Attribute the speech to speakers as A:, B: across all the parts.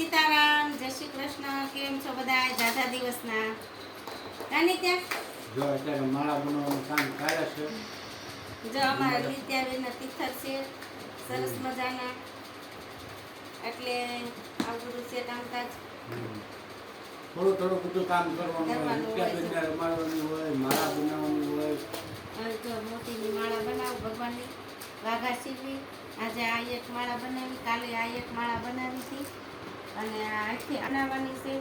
A: સીતારામ જય શ્રી કૃષ્ણ કેમ છો બધા? દાદા દિવસના. કાની ત્યાં?
B: જો અત્યારે માળા બનાવવાનું કામ કરે છે.
A: જો અમારા નિત્યાબેનના તિથર છે. સરસ મજાના. એટલે આ બધું છે કામકાજ.
B: થોડું થોડું બધું કામ કરવાનું હોય.
A: હોય
B: રમાડવાની હોય માળા બનાવવાની હોય.
A: જો મોતીની માળા બનાવું ભગવાનની. વાઘા સીવી આજે આ એક માળા બનાવી કાલે આ એક માળા બનાવી હતી. અને આ આખી બનાવવાની છે.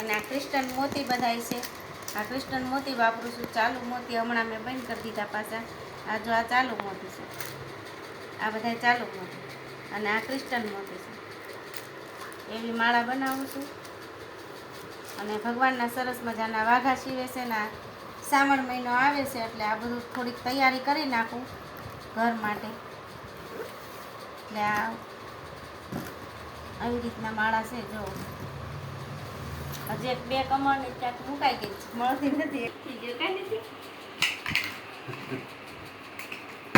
A: અને આ ક્રિસ્ટન મોતી બધાય છે. આ ક્રિસ્ટન મોતી વાપરું છું. ચાલુ મોતી હમણાં મેં બંધ કરી દીધા પાછા. આ જો આ ચાલુ મોતી છે. આ બધા ચાલુ મોતી. અને આ ક્રિસ્ટન મોતી છે. એવી માળા બનાવું છું. અને ભગવાનના સરસ મજાના વાઘા સીવે છે ને શ્રાવણ મહિનો આવે છે એટલે આ બધું થોડીક તૈયારી કરી નાખું ઘર માટે. એટલે આ આવી રીતના માળા છે જો. હજી એક બે કમળની ક્યાંક મુકાઈ ગઈ છે મળતી નથી. એક થઈ ગયો કાંઈ નથી?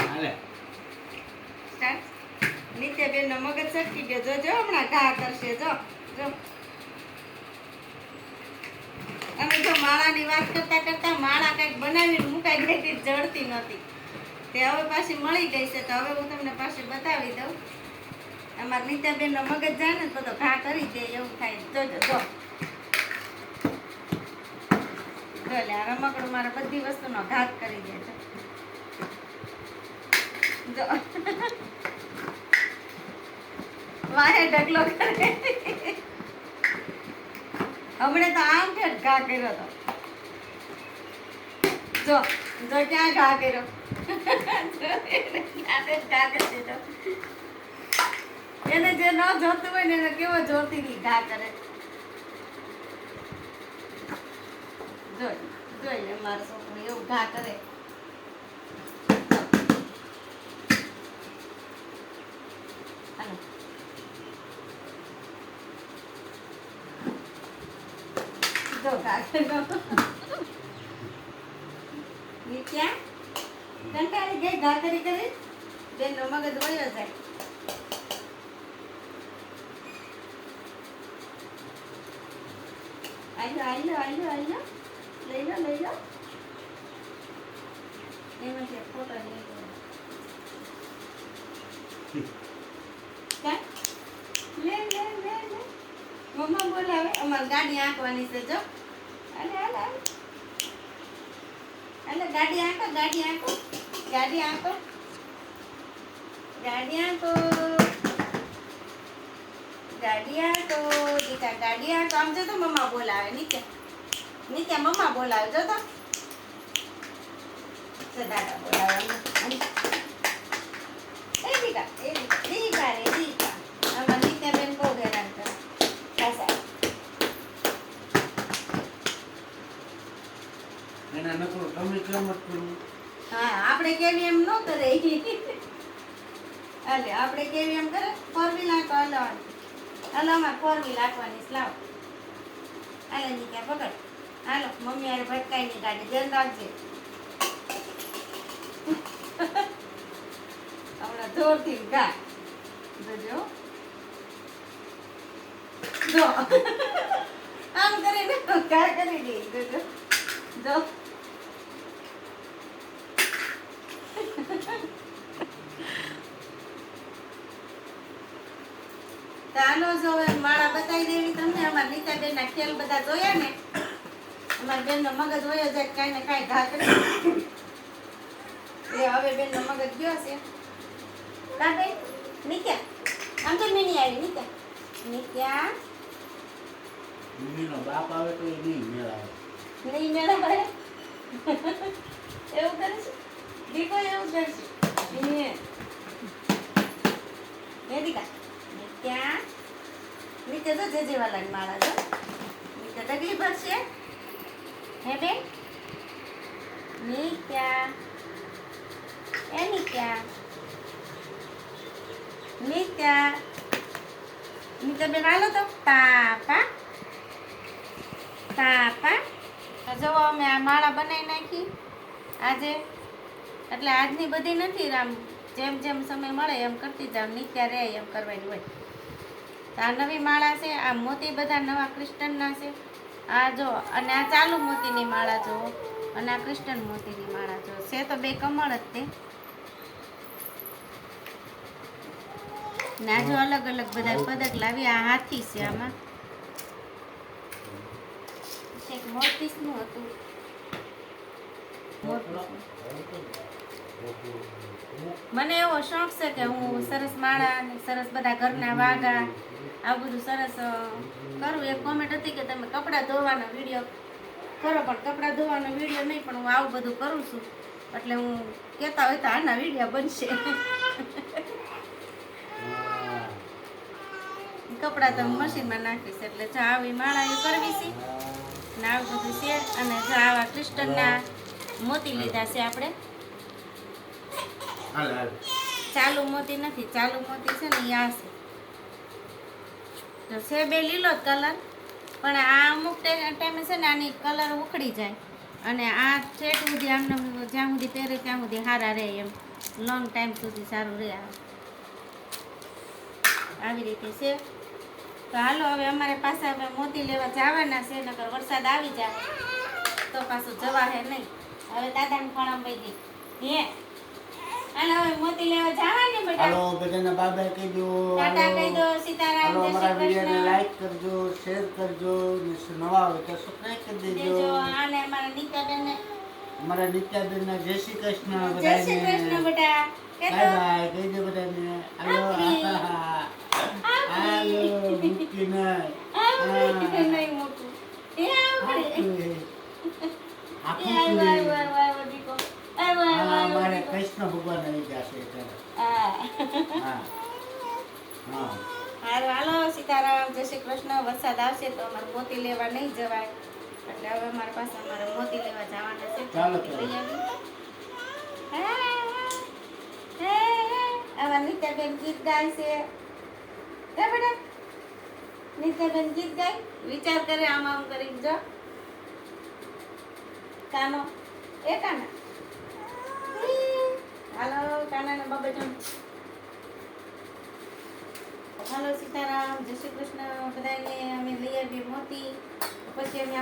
B: હાલે.
A: સ્ટાર્ટ નિત્યાબેનનો મગજ સટકી ગયો. જો જો હમણાં ઘા કરશે. જો જો. અમે જો માળાની વાત કરતા કરતા માળા કંઈક બનાવીને મુકાઈ ગઈ હતી જડતી નહોતી. તે હવે પાછી મળી ગઈ છે તો હવે હું તમને પાછી બતાવી દઉં. અમારા નિત્યાબેનનો મગજ જાય ને બધો ઘા કરી દે, એવું થાય. જોજો જો જો. આ રમકડું મારે બધી વસ્તુનો ઘાત કરી દે છે. વાહે ઢગલો કરે. હમણે તો આમ છે ઘા કર્યો તો. જો જો ક્યાં ઘા કર્યો? એને જે ન જોતું હોય ને એને કેવો જોરથી ઘા કરે. જોઈ જોઈ લે, મારો એવું ઘા કરે. જો ઘા કર્યો. નીત્યા, કંટાળી ગઈ ઘા કરી કરી? બેનનો મગજ વયો જાય. આઈલો આઈલો આઈલો આઈલો લઈ લો લઈ લો એમાં છે, ફોટો લઈ લો? લે લે લે લે. મમ્મા બોલાવે અમારે ગાડી આંકવાની છે, જો. અલે અલે હાલે, ગાડી આંકો ગાડી આંકો. ગાડી આંકો. ગાડી આંકો. ગાડી તો દીકા ગાડી તો. આમ જો મમ્મા બોલાવે. નીચે. નીચે મમ્મા બોલાવે. જો તો. તો દાદા બોલાવે એ દીકા એ દીકા દીકા રે દીકા આમાં નીચે બેન બહુ હેરાન કરે. પાછા
B: એના નકરું તમે કેમ જ કરવું.
A: હા આપણે કેવી એમ ન કરે. હાલે આપણે કેવી એમ કરે? Four wheel આંકો હલાવવાની. હાલો અમારે ફોર વ્હીલ આંકવાની લાવ. હાલો નીકા પકડ. હાલો, મમ્મી અરે ભટકાઈ ની ગાડી ધ્યાન રાખજે. હમણાં જોરથી ગા જોજો. જો. આમ કરીને કા કરી દે, જોજો. જો. તો આનો જો હવે માળા બતાવી દેવી તમને. અમારા નીતાબેનના ખેલ બધા જોયા ને? અમારી બેનનો મગજ હોય જાય કાંઈ ને કાંઈ ઘા કરી. એ હવે બેનનો મગજ ગયો છે. કા બેન? નીત્યા? આમ તો મિની આવી નીત્યા? નીત્યા?
B: મમ્મીનો બાપ આવે તો એ નહીં મેળ આવે
A: નહીં મેળા આવે એવું કરે છે? દીકો એવું કરશે મિની એ દીકા તો જે જેવાલાની માળા જો નીચે તકલીફ હશે હે બેન? નીત્યા એ નીત્યા નીત્યા નીત્યા બેન હાલો તો. પાપા. પાપા. જો અમે આ માળા બનાવી નાખી. આજે. એટલે આજની બધી નથી આમ જેમ જેમ સમય મળે એમ કરતી જાવ. નિત્યા રહે એમ કરવાની હોય. તો આ નવી માળા છે આ મોતી બધા નવા ક્રિસ્ટનના છે. આ જો અને આ ચાલુ મોતીની માળા જુઓ અને આ ક્રિસ્ટન મોતીની માળા જુઓ છે તો બે કમળ જ તે. ને જો અલગ અલગ બધા પદક લાવી આ હાથી છે આમાં. એક મોરપીસનું હતું. મને એવો શોખ છે કે હું સરસ માળા સરસ બધા ઘરના વાગા આ બધું સરસ કરું. એક કોમેન્ટ હતી કે તમે કપડાં ધોવાનો વીડિયો કરો પણ કપડાં ધોવાનો વીડિયો નહીં પણ હું આવું બધું કરું છું. એટલે હું કહેતા હોય તો આના વીડિયો બનશે. કપડાં તો હું મશીનમાં નાખીશ એટલે જો આવી માળા કરવી છે ને આવું બધું છે અને જો આવા ક્રિસ્ટનના મોતી લીધા છે આપણે. ચાલુ મોતી નથી ચાલુ મોતી છે ને યા છે. તો છે બે લીલો કલર, પણ આ અમુક ટાઈમે છે ને આની કલર ઉખડી જાય. અને આ છેટ સુધી આમને જ્યાં સુધી પહેરે ત્યાં સુધી સારા રહે એમ. લોંગ ટાઈમ સુધી સારું રહે આવી રીતે છે. તો હાલો, હવે અમારે પાસે હવે મોતી લેવા જવાના છે, નકર વરસાદ આવી જાય. તો પાછું જવા હે નહીં. હવે દાદાને પણ અંબાઈ ગઈ. હે? હાલો, હવે મોતી લેવા બેટા
B: હાલો બધાને બાય બાય કહી દો
A: ટાટા કહી દો સીતારામ
B: હાલો અમારા વિડીયોને લાઈક કરજો શેર કરજો ને નવા હોય તો સબસ્ક્રાઇબ કરી દેજો.
A: દેજો આને અમારા નીતાબેનને.
B: અમારા નિત્યાબેનના જય શ્રી કૃષ્ણ
A: જય શ્રી કૃષ્ણ
B: બધાને
A: બેટા
B: બાય બાય કહી દો બધાને. હાલો. હાલો મૂકી નહીં
A: મોટું એ આપણે એ. વાય વાય વાય
B: વાય
A: વાય
B: વાય
A: વાય.
B: કૃષ્ણ ભગવાન આવી જશે ત્યારે.
A: હા
B: હા
A: હારું હાલો સીતારામ જય શ્રી કૃષ્ણ. વરસાદ આવશે તો અમારે મોતી લેવા નહીં જવાય. એટલે હવે મારી પાસે અમારે મોતી લેવા જવાના છે.
B: ચાલો.
A: આવા નિત્યાબેન ગીત ગાય છે. હે બેટા નિત્યાબેન ગીત ગાય? વિચાર કરે આમ આમ કરી જો. કાનો? એ કાના? હાલો કાના ને બાબા હાલો સીતારામ જય શ્રી કૃષ્ણ. બધાને અમે લઈ આવીએ મોતી. પછી અમે